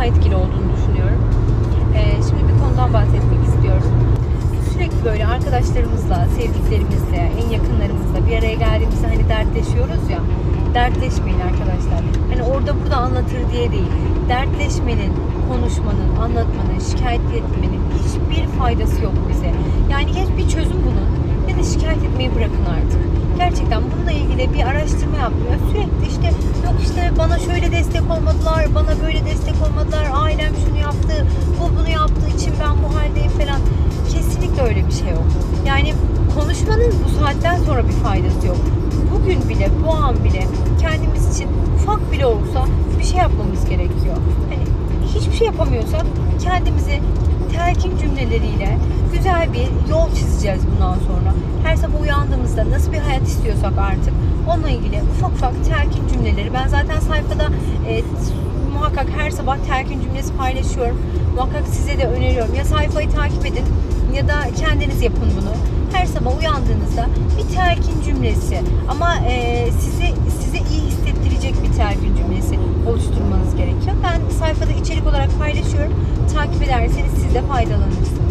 daha etkili olduğunu düşünüyorum. Ee, şimdi bir konudan bahsetmek istiyorum. Sürekli böyle arkadaşlarımızla, sevdiklerimizle, en yakınlarımızla bir araya geldiğimizde hani dertleşiyoruz ya. Dertleşmeyin arkadaşlar. Hani orada burada anlatır diye değil. Dertleşmenin, konuşmanın, anlatmanın, şikayet etmenin hiçbir faydası yok bize. Yani hiçbir çözüm bulun ya da şikayet etmeyi bırakın artık. Gerçekten bununla ilgili bir araştırma yapmıyor. Sürekli işte yok işte bana şöyle destek olmadılar, saatten sonra bir faydası yok. Bugün bile, bu an bile kendimiz için ufak bile olsa bir şey yapmamız gerekiyor. Hani hiçbir şey yapamıyorsak kendimizi telkin cümleleriyle güzel bir yol çizeceğiz bundan sonra. Her sabah uyandığımızda nasıl bir hayat istiyorsak artık onunla ilgili ufak ufak telkin cümleleri. Ben zaten sayfada e, muhakkak her sabah telkin cümlesi paylaşıyorum. Muhakkak size de öneriyorum. Ya sayfayı takip edin ya da kendiniz yapın bunu. Her sabah uyandığınızda bir telkin cümlesi ama e, sizi size iyi hissettirecek bir telkin cümlesi oluşturmanız gerekiyor. Ben sayfada içerik olarak paylaşıyorum. Takip ederseniz siz de faydalanırsınız.